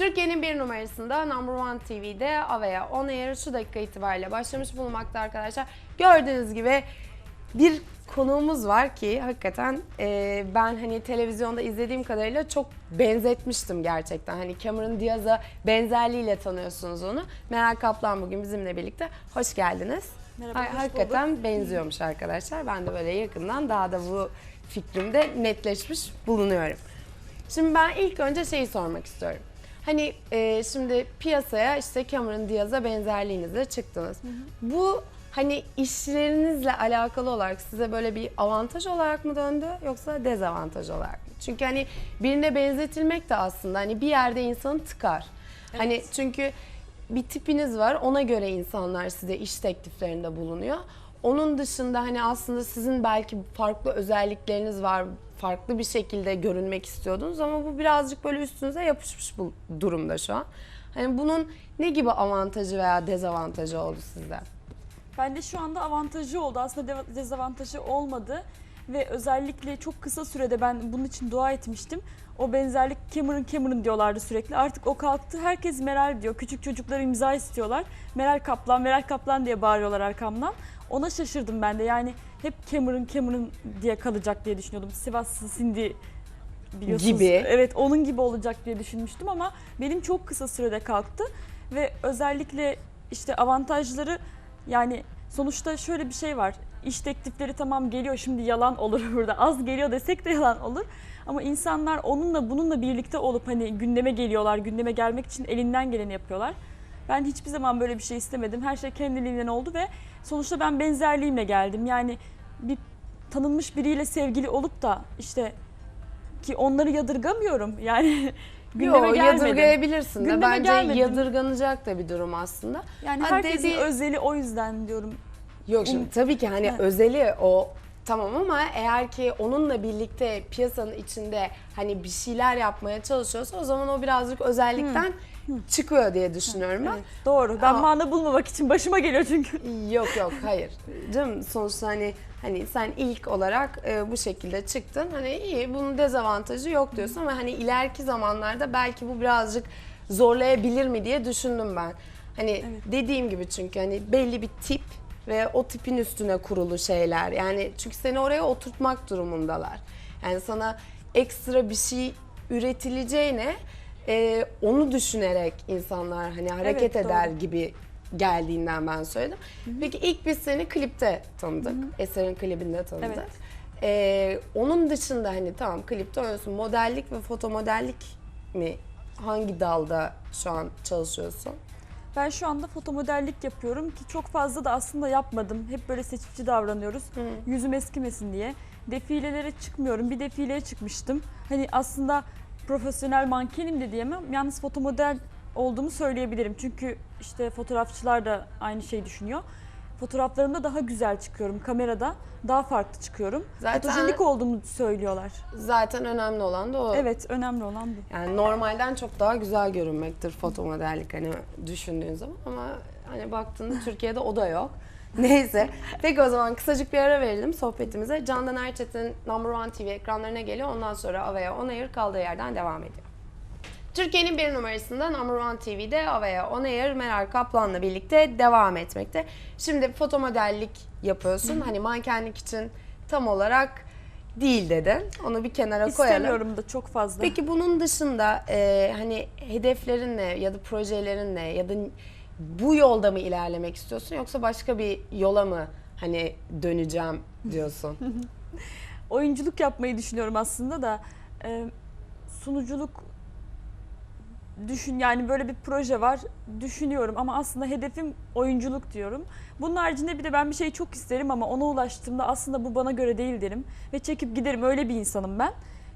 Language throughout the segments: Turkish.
Türkiye'nin bir numarasında Number One TV'de Avaya On Air şu dakika itibariyle başlamış bulunmakta arkadaşlar. Gördüğünüz gibi bir konuğumuz var ki hakikaten e, ben hani televizyonda izlediğim kadarıyla çok benzetmiştim gerçekten. Hani Cameron Diaz'a benzerliğiyle tanıyorsunuz onu. Meral Kaplan bugün bizimle birlikte. Hoş geldiniz. Merhaba, Ha- hoş hakikaten benziyormuş arkadaşlar. Ben de böyle yakından daha da bu fikrimde netleşmiş bulunuyorum. Şimdi ben ilk önce şeyi sormak istiyorum. Hani e, şimdi piyasaya işte Cameron Diaz'a benzerliğinizle çıktınız. Bu hani işlerinizle alakalı olarak size böyle bir avantaj olarak mı döndü yoksa dezavantaj olarak mı? Çünkü hani birine benzetilmek de aslında hani bir yerde insanı tıkar. Hani çünkü bir tipiniz var ona göre insanlar size iş tekliflerinde bulunuyor. Onun dışında hani aslında sizin belki farklı özellikleriniz var. Farklı bir şekilde görünmek istiyordunuz ama bu birazcık böyle üstünüze yapışmış bu durumda şu an. Hani bunun ne gibi avantajı veya dezavantajı oldu sizde? Bende şu anda avantajı oldu. Aslında de- dezavantajı olmadı. Ve özellikle çok kısa sürede ben bunun için dua etmiştim. O benzerlik Cameron Cameron diyorlardı sürekli. Artık o kalktı. Herkes Meral diyor. Küçük çocuklar imza istiyorlar. Meral Kaplan, Meral Kaplan diye bağırıyorlar arkamdan. Ona şaşırdım ben de. Yani hep Cameron Cameron diye kalacak diye düşünüyordum. Sivaslı Cindy biliyorsunuz. Gibi. Evet onun gibi olacak diye düşünmüştüm ama benim çok kısa sürede kalktı. Ve özellikle işte avantajları yani sonuçta şöyle bir şey var. İş teklifleri tamam geliyor şimdi yalan olur burada. Az geliyor desek de yalan olur. Ama insanlar onunla bununla birlikte olup hani gündeme geliyorlar. Gündeme gelmek için elinden geleni yapıyorlar. Ben hiçbir zaman böyle bir şey istemedim. Her şey kendiliğinden oldu ve sonuçta ben benzerliğimle geldim. Yani bir tanınmış biriyle sevgili olup da işte ki onları yadırgamıyorum. Yani gündeme Yo, gelmedim. yadırgayabilirsin de. Gündeme Bence gelmedim. yadırganacak da bir durum aslında. Yani Ha, herkesin dediği- özeli o yüzden diyorum. Yok şimdi tabii ki hani Ha. özeli o tamam ama eğer ki onunla birlikte piyasanın içinde hani bir şeyler yapmaya çalışıyorsa o zaman o birazcık özellikten çıkıyor diye düşünüyorum ben. Evet, doğru. Ben Ama- mana bulmamak için başıma geliyor çünkü. Yok yok hayır. Canım sonuçta hani hani sen ilk olarak e, bu şekilde çıktın. Hani iyi bunun dezavantajı yok diyorsun ama hani ileriki zamanlarda belki bu birazcık zorlayabilir mi diye düşündüm ben. Hani dediğim gibi çünkü hani belli bir tip ve o tipin üstüne kurulu şeyler. Yani çünkü seni oraya oturtmak durumundalar. Yani sana ekstra bir şey üretileceğine e, onu düşünerek insanlar hani hareket Evet, eder doğru. gibi geldiğinden ben söyledim. Peki ilk biz seni klipte tanıdık. Eser'in klibinde tanıdık. Evet. Ee, onun dışında hani tamam klipte oynuyorsun. Modellik ve fotomodellik mi? Hangi dalda şu an çalışıyorsun? Ben şu anda fotomodellik yapıyorum ki çok fazla da aslında yapmadım. Hep böyle seçici davranıyoruz. Yüzüm eskimesin diye. Defilelere çıkmıyorum. Bir defileye çıkmıştım. Hani aslında profesyonel mankenim de diyemem. Yalnız fotomodel olduğumu söyleyebilirim. Çünkü işte fotoğrafçılar da aynı şeyi düşünüyor. Fotoğraflarımda daha güzel çıkıyorum. Kamerada daha farklı çıkıyorum. Zaten- Fotojenik olduğumu söylüyorlar. Zaten önemli olan da o. Evet, önemli olan bu. Yani normalden çok daha güzel görünmektir fotomodellik hani düşündüğün zaman ama hani baktığında Türkiye'de o da yok. Neyse. Peki o zaman kısacık bir ara verelim sohbetimize. Candan Erçetin Number One TV ekranlarına geliyor. Ondan sonra Avaya On Air kaldığı yerden devam ediyor. Türkiye'nin bir numarasında Number One TV'de Avaya On Air Meral Kaplan'la birlikte devam etmekte. Şimdi fotomodellik yapıyorsun. Hani mankenlik için tam olarak değil dedin. Onu bir kenara koyalım. İstemiyorum da çok fazla. Peki bunun dışında e, hani hedeflerin ne ya da projelerin ne ya da bu yolda mı ilerlemek istiyorsun yoksa başka bir yola mı hani döneceğim diyorsun? oyunculuk yapmayı düşünüyorum aslında da e, sunuculuk düşün yani böyle bir proje var düşünüyorum ama aslında hedefim oyunculuk diyorum. Bunun haricinde bir de ben bir şeyi çok isterim ama ona ulaştığımda aslında bu bana göre değil derim ve çekip giderim öyle bir insanım ben.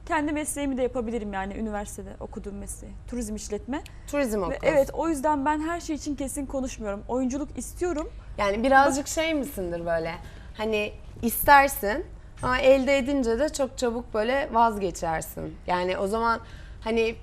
Kendi mesleğimi de yapabilirim yani üniversitede okuduğum mesleği. Turizm işletme. Turizm okuyorsun. evet o yüzden ben her şey için kesin konuşmuyorum. Oyunculuk istiyorum. Yani birazcık şey misindir böyle hani istersin ama elde edince de çok çabuk böyle vazgeçersin. Yani o zaman hani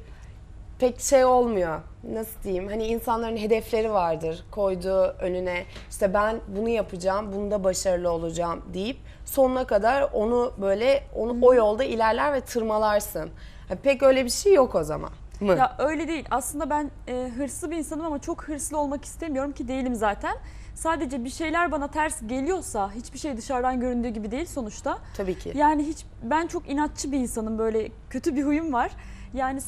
pek şey olmuyor. Nasıl diyeyim? Hani insanların hedefleri vardır. Koyduğu önüne işte ben bunu yapacağım, bunda başarılı olacağım deyip sonuna kadar onu böyle onu o yolda ilerler ve tırmalarsın. Ha, pek öyle bir şey yok o zaman. mı? Ya öyle değil. Aslında ben e, hırslı bir insanım ama çok hırslı olmak istemiyorum ki değilim zaten. Sadece bir şeyler bana ters geliyorsa hiçbir şey dışarıdan göründüğü gibi değil sonuçta. Tabii ki. Yani hiç ben çok inatçı bir insanım böyle kötü bir huyum var. Yani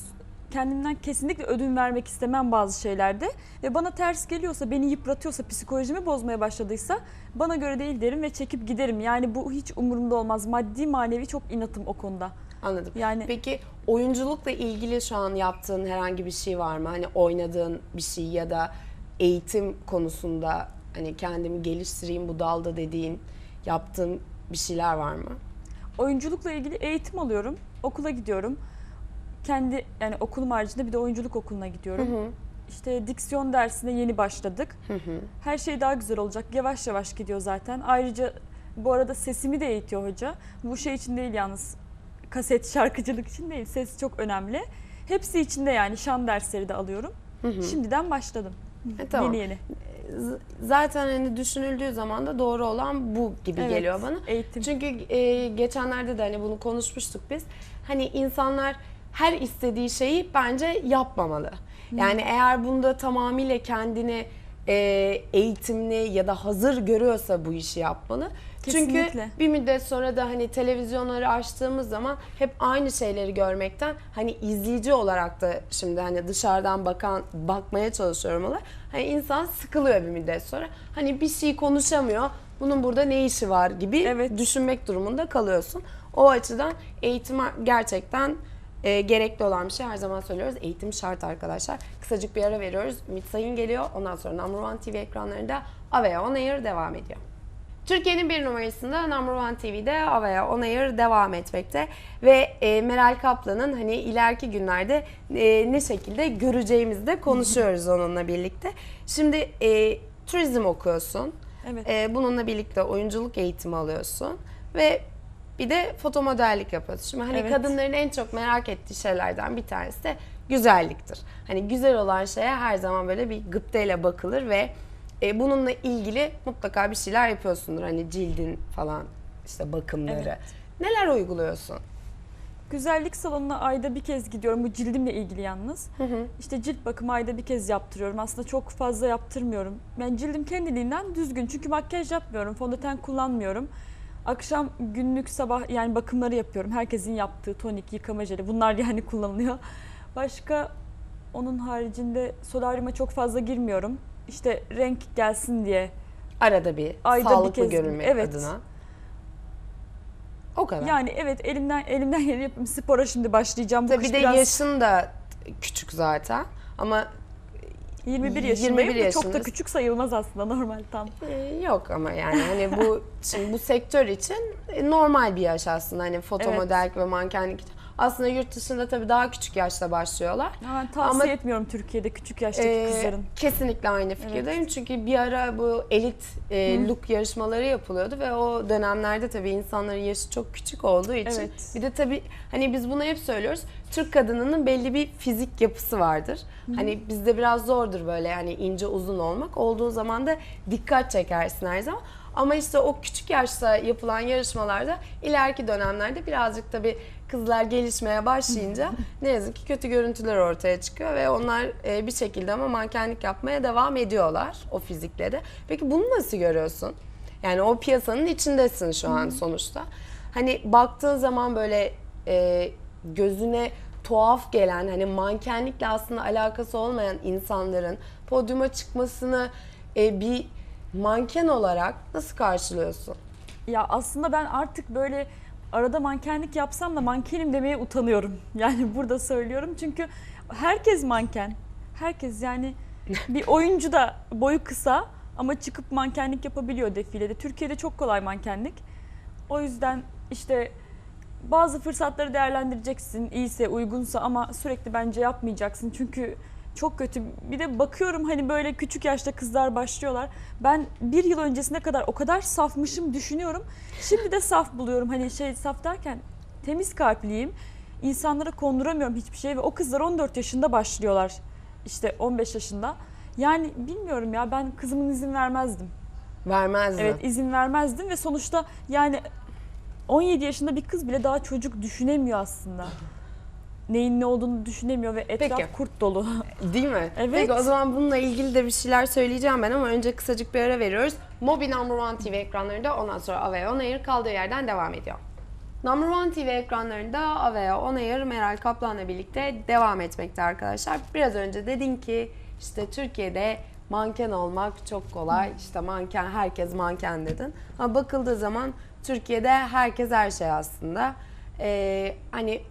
kendimden kesinlikle ödün vermek istemem bazı şeylerde ve bana ters geliyorsa, beni yıpratıyorsa, psikolojimi bozmaya başladıysa bana göre değil derim ve çekip giderim. Yani bu hiç umurumda olmaz. Maddi manevi çok inatım o konuda. Anladım. Yani Peki oyunculukla ilgili şu an yaptığın herhangi bir şey var mı? Hani oynadığın bir şey ya da eğitim konusunda hani kendimi geliştireyim bu dalda dediğin yaptığın bir şeyler var mı? oyunculukla ilgili eğitim alıyorum. Okula gidiyorum. Kendi yani okulum haricinde bir de oyunculuk okuluna gidiyorum. İşte diksiyon dersine yeni başladık. Her şey daha güzel olacak. Yavaş yavaş gidiyor zaten. Ayrıca bu arada sesimi de eğitiyor hoca. Bu şey için değil yalnız. Kaset şarkıcılık için değil. Ses çok önemli. Hepsi içinde yani şan dersleri de alıyorum. Şimdiden başladım. E, tamam. Yeni yeni. Z- Zaten hani düşünüldüğü zaman da doğru olan bu gibi Evet, geliyor bana. Eğitim. Çünkü e, geçenlerde de hani bunu konuşmuştuk biz. Hani insanlar her istediği şeyi bence yapmamalı. Yani eğer bunda tamamıyla kendini e, eğitimli ya da hazır görüyorsa bu işi yapmalı. Çünkü Kesinlikle. bir müddet sonra da hani televizyonları açtığımız zaman hep aynı şeyleri görmekten hani izleyici olarak da şimdi hani dışarıdan bakan bakmaya çalışıyorum ona. Hani insan sıkılıyor bir müddet sonra. Hani bir şey konuşamıyor. Bunun burada ne işi var gibi Evet. düşünmek durumunda kalıyorsun. O açıdan eğitim gerçekten e, gerekli olan bir şey. Her zaman söylüyoruz. Eğitim şart arkadaşlar. Kısacık bir ara veriyoruz. Ümit Sayın geliyor. Ondan sonra Number One TV ekranlarında Avea On Air devam ediyor. Türkiye'nin bir numarasında Number One TV'de Avaya On Air devam etmekte ve e, Meral Kaplan'ın hani ileriki günlerde e, ne şekilde göreceğimizi de konuşuyoruz onunla birlikte. Şimdi e, turizm okuyorsun, Evet. e, bununla birlikte oyunculuk eğitimi alıyorsun ve bir de fotomodellik yapıyorsun. Şimdi hani Evet. kadınların en çok merak ettiği şeylerden bir tanesi de güzelliktir. Hani güzel olan şeye her zaman böyle bir gıpteyle bakılır ve e, bununla ilgili mutlaka bir şeyler yapıyorsundur. Hani cildin falan işte bakımları. Evet. Neler uyguluyorsun? Güzellik salonuna ayda bir kez gidiyorum. Bu cildimle ilgili yalnız. İşte cilt bakımı ayda bir kez yaptırıyorum. Aslında çok fazla yaptırmıyorum. Ben cildim kendiliğinden düzgün. Çünkü makyaj yapmıyorum. Fondöten kullanmıyorum. Akşam günlük sabah yani bakımları yapıyorum. Herkesin yaptığı tonik, yıkama jeli. Bunlar yani kullanılıyor. Başka onun haricinde solaryuma çok fazla girmiyorum. İşte renk gelsin diye. Arada bir Ayda bir sağlıklı kez mi? görünmek Evet. adına. O kadar. Yani evet elimden elimden geleni yapıyorum. Spora şimdi başlayacağım. Bu Tabii bir de biraz- yaşın da küçük zaten. Ama 21 21 yaşındayım da çok da küçük sayılmaz aslında normal tam. e, yok ama yani hani bu şimdi bu sektör için e, normal bir yaş aslında hani fotomodellik ve mankenlik. Aslında yurt dışında tabii daha küçük yaşta başlıyorlar. Ben tavsiye Ama- etmiyorum Türkiye'de küçük yaştaki Ee, kızların. Kesinlikle aynı fikirdeyim. Çünkü bir ara bu elit e, look yarışmaları yapılıyordu ve o dönemlerde tabii insanların yaşı çok küçük olduğu için Evet. bir de tabii hani biz bunu hep söylüyoruz. Türk kadınının belli bir fizik yapısı vardır. Hani bizde biraz zordur böyle yani ince uzun olmak. Olduğu zaman da dikkat çekersin her zaman. Ama işte o küçük yaşta yapılan yarışmalarda ileriki dönemlerde birazcık tabii kızlar gelişmeye başlayınca ne yazık ki kötü görüntüler ortaya çıkıyor ve onlar e, bir şekilde ama mankenlik yapmaya devam ediyorlar o fizikle de. Peki bunu nasıl görüyorsun? Yani o piyasanın içindesin şu an sonuçta. Hani baktığın zaman böyle e, gözüne tuhaf gelen hani mankenlikle aslında alakası olmayan insanların podyuma çıkmasını e, bir manken olarak nasıl karşılıyorsun? Ya aslında ben artık böyle arada mankenlik yapsam da mankenim demeye utanıyorum. Yani burada söylüyorum çünkü herkes manken. Herkes yani bir oyuncu da boyu kısa ama çıkıp mankenlik yapabiliyor defilede. Türkiye'de çok kolay mankenlik. O yüzden işte bazı fırsatları değerlendireceksin iyiyse uygunsa ama sürekli bence yapmayacaksın çünkü çok kötü. Bir de bakıyorum hani böyle küçük yaşta kızlar başlıyorlar. Ben bir yıl öncesine kadar o kadar safmışım düşünüyorum. Şimdi de saf buluyorum. Hani şey saf derken temiz kalpliyim. İnsanlara konduramıyorum hiçbir şey ve o kızlar 14 yaşında başlıyorlar. İşte 15 yaşında. Yani bilmiyorum ya ben kızımın izin vermezdim. Vermez mi? Evet izin vermezdim ve sonuçta yani 17 yaşında bir kız bile daha çocuk düşünemiyor aslında. Neyin ne olduğunu düşünemiyor ve etraf Peki. kurt dolu. Değil mi? Evet. Peki o zaman bununla ilgili de bir şeyler söyleyeceğim ben ama önce kısacık bir ara veriyoruz. Mobi Number One TV ekranlarında ondan sonra Avea On Air kaldığı yerden devam ediyor. Number One TV ekranlarında Avea On Air Meral Kaplan'la birlikte devam etmekte arkadaşlar. Biraz önce dedin ki işte Türkiye'de manken olmak çok kolay. İşte manken, herkes manken dedin. Ama bakıldığı zaman Türkiye'de herkes her şey aslında. Ee, hani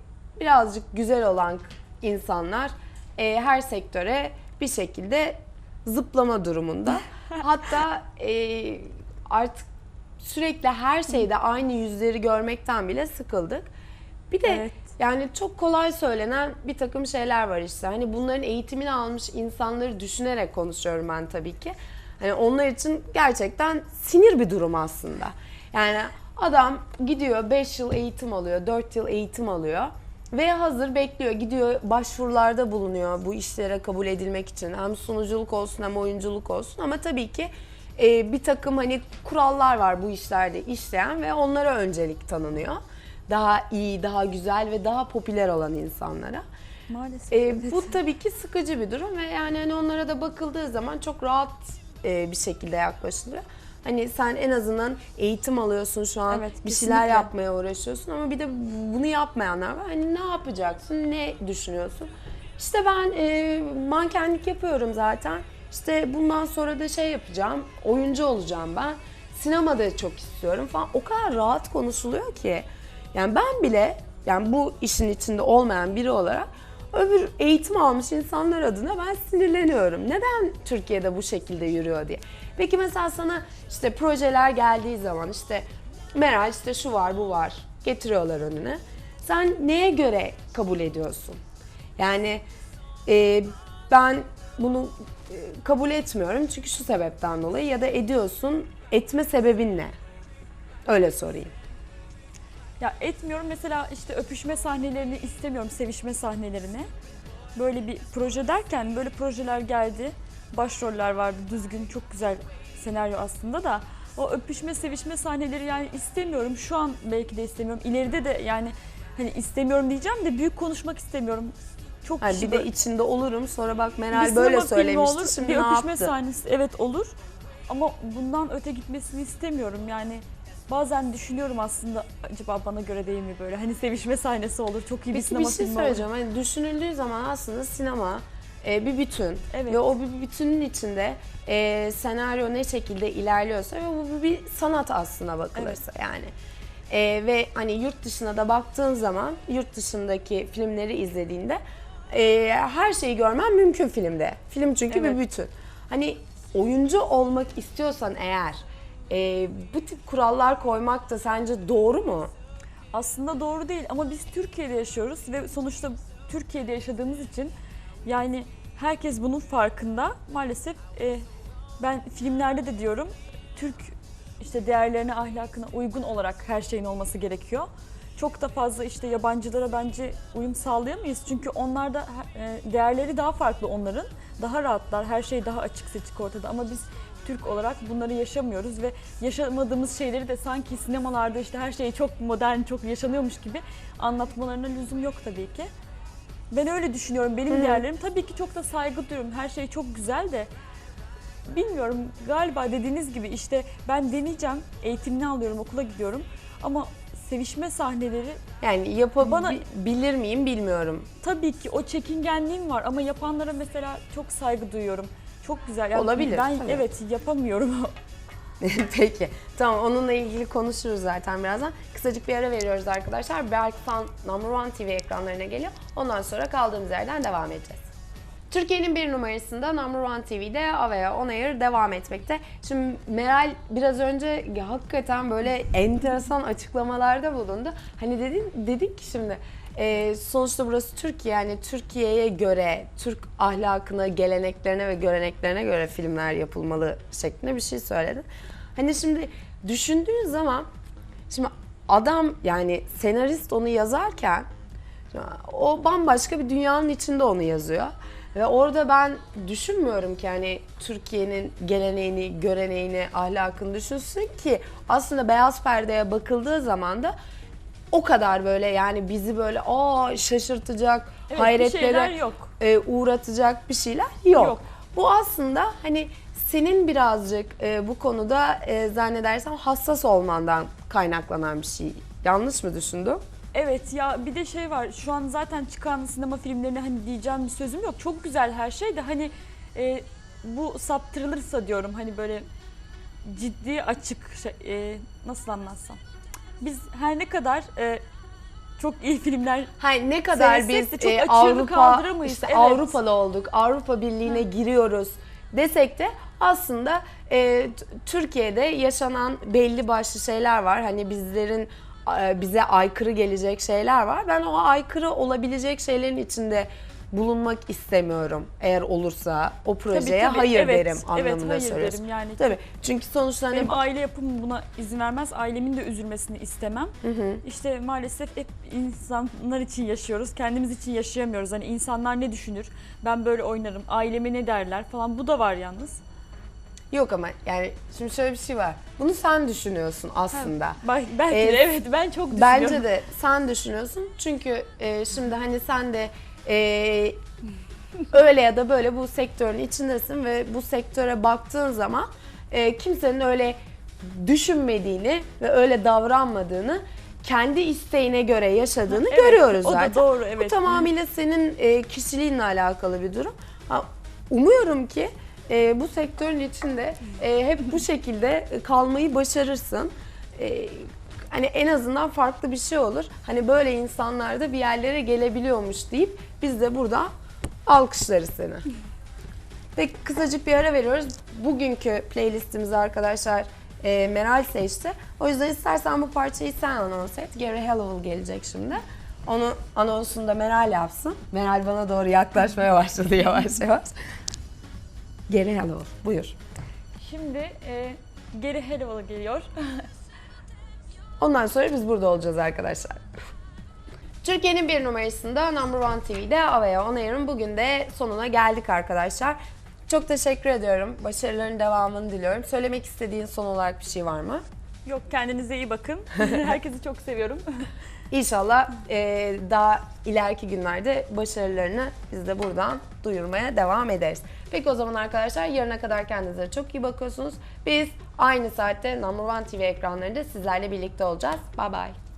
birazcık güzel olan insanlar e, her sektöre bir şekilde zıplama durumunda. Hatta e, artık sürekli her şeyde aynı yüzleri görmekten bile sıkıldık. Bir de Evet. yani çok kolay söylenen bir takım şeyler var işte. Hani bunların eğitimini almış insanları düşünerek konuşuyorum ben tabii ki. Hani onlar için gerçekten sinir bir durum aslında. Yani adam gidiyor 5 yıl eğitim alıyor, 4 yıl eğitim alıyor ve hazır bekliyor. Gidiyor başvurularda bulunuyor bu işlere kabul edilmek için. Hem sunuculuk olsun hem oyunculuk olsun ama tabii ki e, bir takım hani kurallar var bu işlerde işleyen ve onlara öncelik tanınıyor. Daha iyi, daha güzel ve daha popüler olan insanlara. Maalesef. E, bu tabii ki sıkıcı bir durum ve yani hani onlara da bakıldığı zaman çok rahat e, bir şekilde yaklaşılıyor. Hani sen en azından eğitim alıyorsun şu an, Evet, bir şeyler yapmaya uğraşıyorsun ama bir de bunu yapmayanlar var. Hani ne yapacaksın, ne düşünüyorsun? İşte ben e, mankenlik yapıyorum zaten. İşte bundan sonra da şey yapacağım, oyuncu olacağım ben. Sinemada çok istiyorum falan. O kadar rahat konuşuluyor ki. Yani ben bile, yani bu işin içinde olmayan biri olarak öbür eğitim almış insanlar adına ben sinirleniyorum. Neden Türkiye'de bu şekilde yürüyor diye. Peki mesela sana işte projeler geldiği zaman işte Meral işte şu var bu var getiriyorlar önüne. Sen neye göre kabul ediyorsun? Yani e, ben bunu e, kabul etmiyorum çünkü şu sebepten dolayı ya da ediyorsun etme sebebin ne? Öyle sorayım. Ya etmiyorum mesela işte öpüşme sahnelerini istemiyorum, sevişme sahnelerini. Böyle bir proje derken böyle projeler geldi. Başroller vardı düzgün, çok güzel senaryo aslında da. O öpüşme, sevişme sahneleri yani istemiyorum. Şu an belki de istemiyorum. İleride de yani hani istemiyorum diyeceğim de büyük konuşmak istemiyorum. Çok Yani kişi bir de böyle- içinde olurum sonra bak Meral sinema böyle filmi söylemişti olur, şimdi bir ne öpüşme yaptı? sahnesi evet olur. Ama bundan öte gitmesini istemiyorum yani. Bazen düşünüyorum aslında acaba bana göre değil mi böyle? Hani sevişme sahnesi olur, çok iyi bir Peki sinema bir şey filmi olur. söyleyeceğim. Hani düşünüldüğü zaman aslında sinema e, bir bütün. Evet. Ve o bir bütünün içinde e, senaryo ne şekilde ilerliyorsa ve bu bir sanat aslına bakılırsa yani. E, ve hani yurt dışına da baktığın zaman yurt dışındaki filmleri izlediğinde e, her şeyi görmen mümkün filmde. Film çünkü Evet. bir bütün. Hani oyuncu olmak istiyorsan eğer e, bu tip kurallar koymak da sence doğru mu? Aslında doğru değil ama biz Türkiye'de yaşıyoruz ve sonuçta Türkiye'de yaşadığımız için yani herkes bunun farkında. Maalesef e, ben filmlerde de diyorum Türk işte değerlerine, ahlakına uygun olarak her şeyin olması gerekiyor. Çok da fazla işte yabancılara bence uyum sağlayamayız. Çünkü onlar da e, değerleri daha farklı onların. Daha rahatlar, her şey daha açık seçik ortada ama biz Türk olarak bunları yaşamıyoruz ve yaşamadığımız şeyleri de sanki sinemalarda işte her şey çok modern, çok yaşanıyormuş gibi anlatmalarına lüzum yok tabii ki. Ben öyle düşünüyorum. Benim hı. değerlerim tabii ki çok da saygı duyuyorum. Her şey çok güzel de bilmiyorum galiba dediğiniz gibi işte ben deneyeceğim. Eğitimini alıyorum, okula gidiyorum. Ama sevişme sahneleri Yani yapabilir miyim bilmiyorum. tabii ki o çekingenliğim var ama yapanlara mesela çok saygı duyuyorum. Çok güzel. Yani Olabilir, Ben tabii. evet yapamıyorum. Peki. Tamam onunla ilgili konuşuruz zaten birazdan. Kısacık bir ara veriyoruz arkadaşlar. Berk Fan Number One TV ekranlarına geliyor. Ondan sonra kaldığımız yerden devam edeceğiz. Türkiye'nin bir numarasında Number One TV'de Avea On Air devam etmekte. Şimdi Meral biraz önce ya hakikaten böyle enteresan açıklamalarda bulundu. Hani dedin, dedik ki şimdi e, sonuçta burası Türkiye yani Türkiye'ye göre, Türk ahlakına, geleneklerine ve göreneklerine göre filmler yapılmalı şeklinde bir şey söyledin. Hani şimdi düşündüğün zaman şimdi adam yani senarist onu yazarken o bambaşka bir dünyanın içinde onu yazıyor. Ve orada ben düşünmüyorum ki hani Türkiye'nin geleneğini, göreneğini, ahlakını düşünsün ki aslında beyaz perdeye bakıldığı zaman da o kadar böyle yani bizi böyle aa şaşırtacak, Evet, hayretlere yok. e, uğratacak bir şeyler yok. Yok. Bu aslında hani senin birazcık e, bu konuda e, zannedersem hassas olmandan kaynaklanan bir şey. Yanlış mı düşündüm? Evet ya bir de şey var şu an zaten çıkan sinema filmlerine hani diyeceğim bir sözüm yok. Çok güzel her şey de hani e, bu saptırılırsa diyorum hani böyle ciddi açık şey, e, nasıl anlatsam. Biz her ne kadar e, çok iyi filmler Hani ne kadar biz çok e, Avrupa işte evet. Avrupalı olduk, Avrupa Birliği'ne giriyoruz desek de aslında e, Türkiye'de yaşanan belli başlı şeyler var. Hani bizlerin bize aykırı gelecek şeyler var. Ben o aykırı olabilecek şeylerin içinde bulunmak istemiyorum. Eğer olursa o projeye tabii, hayır evet, derim evet, anlamında hayır söylüyorsun. derim yani. Tabii. Çünkü sonuçta hani Benim aile yapım buna izin vermez. Ailemin de üzülmesini istemem. İşte maalesef hep insanlar için yaşıyoruz. Kendimiz için yaşayamıyoruz. Hani insanlar ne düşünür? Ben böyle oynarım. Aileme ne derler falan. Bu da var yalnız. Yok ama yani şimdi şöyle bir şey var. Bunu sen düşünüyorsun aslında. Bel- Belki Ee, de evet ben çok düşünüyorum. Bence de sen düşünüyorsun. Çünkü e, şimdi hani sen de e, öyle ya da böyle bu sektörün içindesin ve bu sektöre baktığın zaman e, kimsenin öyle düşünmediğini ve öyle davranmadığını kendi isteğine göre yaşadığını Evet, görüyoruz o da zaten. doğru, Bu evet. tamamıyla senin e, kişiliğinle alakalı bir durum. Ha, umuyorum ki e, bu sektörün içinde e, hep bu şekilde kalmayı başarırsın. E, hani en azından farklı bir şey olur. Hani böyle insanlar da bir yerlere gelebiliyormuş deyip biz de burada alkışlarız seni. Peki kısacık bir ara veriyoruz. Bugünkü playlistimizi arkadaşlar e, Meral seçti. O yüzden istersen bu parçayı sen anons et. Gary Hello gelecek şimdi. Onu anonsunu da Meral yapsın. Meral bana doğru yaklaşmaya başladı yavaş yavaş. Gary Hello buyur. Şimdi e, geri Hello geliyor. Ondan sonra biz burada olacağız arkadaşlar. Türkiye'nin bir numarasında Number One TV'de Avaya On Air'ın bugün de sonuna geldik arkadaşlar. Çok teşekkür ediyorum. Başarıların devamını diliyorum. Söylemek istediğin son olarak bir şey var mı? Yok kendinize iyi bakın. Herkesi çok seviyorum. İnşallah e, daha ileriki günlerde başarılarını biz de buradan duyurmaya devam ederiz. Peki o zaman arkadaşlar yarına kadar kendinize çok iyi bakıyorsunuz. Biz aynı saatte Number One TV ekranlarında sizlerle birlikte olacağız. Bye bye.